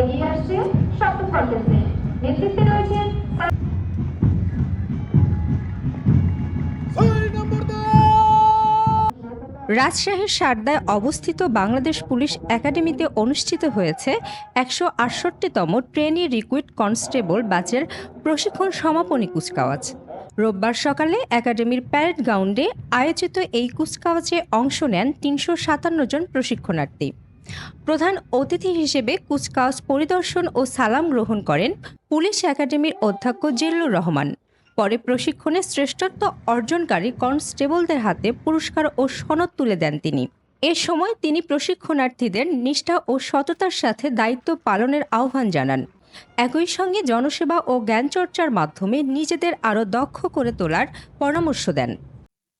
এগিয়ে আসছে নেতৃত্বে রাজশাহীর সারদায় অবস্থিত বাংলাদেশ পুলিশ একাডেমিতে অনুষ্ঠিত হয়েছে একশো আটষট্টিতম ট্রেনি রিক্রুইট কনস্টেবল ব্যাচের প্রশিক্ষণ সমাপনী কুচকাওয়াজ। রোববার সকালে একাডেমির প্যারেড গ্রাউন্ডে আয়োজিত এই কুচকাওয়াজে অংশ নেন তিনশো সাতান্ন জন প্রশিক্ষণার্থী। প্রধান অতিথি হিসেবে কুচকাওয়াজ পরিদর্শন ও সালাম গ্রহণ করেন পুলিশ একাডেমির অধ্যক্ষ জিল্লুর রহমান। পরে প্রশিক্ষণে শ্রেষ্ঠত্ব অর্জনকারী কনস্টেবলদের হাতে পুরস্কার ও সনদ তুলে দেন তিনি। এ সময় তিনি প্রশিক্ষণার্থীদের নিষ্ঠা ও সততার সাথে দায়িত্ব পালনের আহ্বান জানান। একই সঙ্গে জনসেবা ও জ্ঞানচর্চার মাধ্যমে নিজেদের আরও দক্ষ করে তোলার পরামর্শ দেন।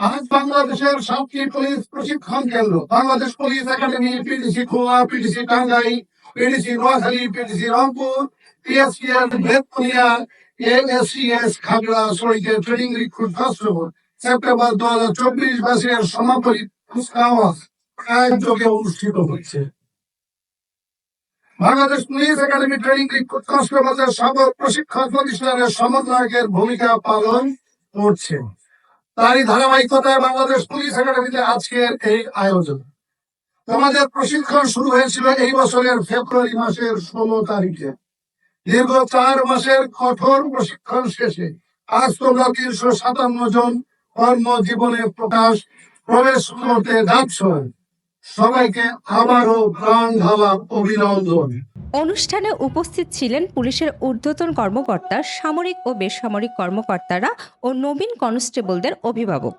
আজ বাংলাদেশের সাতটি পুলিশ প্রশিক্ষণ কেন্দ্র, বাংলাদেশ পুলিশ একাডেমি পিডিসি খোয়া PDC Tangail PDC Noakhali PDC Rangpur PSPL Betkunia ASCS খাগড়াছড়িতে training recruit constable September দু হাজার চব্বিশ ব্যাচের সমাপনী অনুষ্ঠিত হয়েছে Bangladesh police academy training recruit কনস্টেবলদের সকল প্রশিক্ষণ প্রতিষ্ঠানের সমন্বয়কের ভূমিকা পালন করছে তারই ধারাবাহিকতায় বাংলাদেশ পুলিশ একাডেমিতে আজকের এই আয়োজন। তোমাদের প্রশিক্ষণ শুরু হয়েছিল এই বছরের ফেব্রুয়ারি মাসের ষোলো তারিখে। দীর্ঘ চার মাসের কঠোর প্রশিক্ষণ শেষে আজ তোমরা তিনশো সাতান্ন জন কর্মজীবনে প্রকাশ প্রবেশ করতে যাচ্ছ। সবাইকে আবারও প্রাণ ঢালা অভিনন্দন। অনুষ্ঠানে উপস্থিত ছিলেন পুলিশের ঊর্ধ্বতন কর্মকর্তা, সামরিক ও বেসামরিক কর্মকর্তারা ও নবীন কনস্টেবলদের অভিভাবক।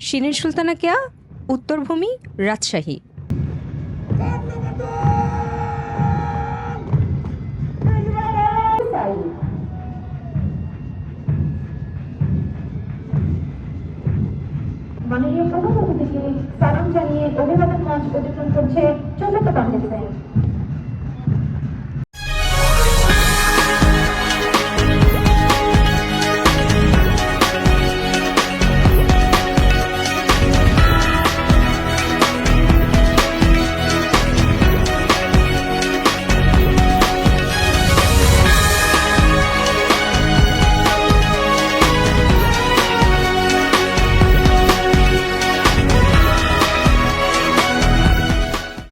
শিরিন সুলতানা কেয়া, উত্তরভূমি, রাজশাহী। মাননীয় প্রধান অতিথিকে সালাম জানিয়ে অভিবাদন মঞ্চ অতিক্রম করছে চতুর্থ কন্টেস্টে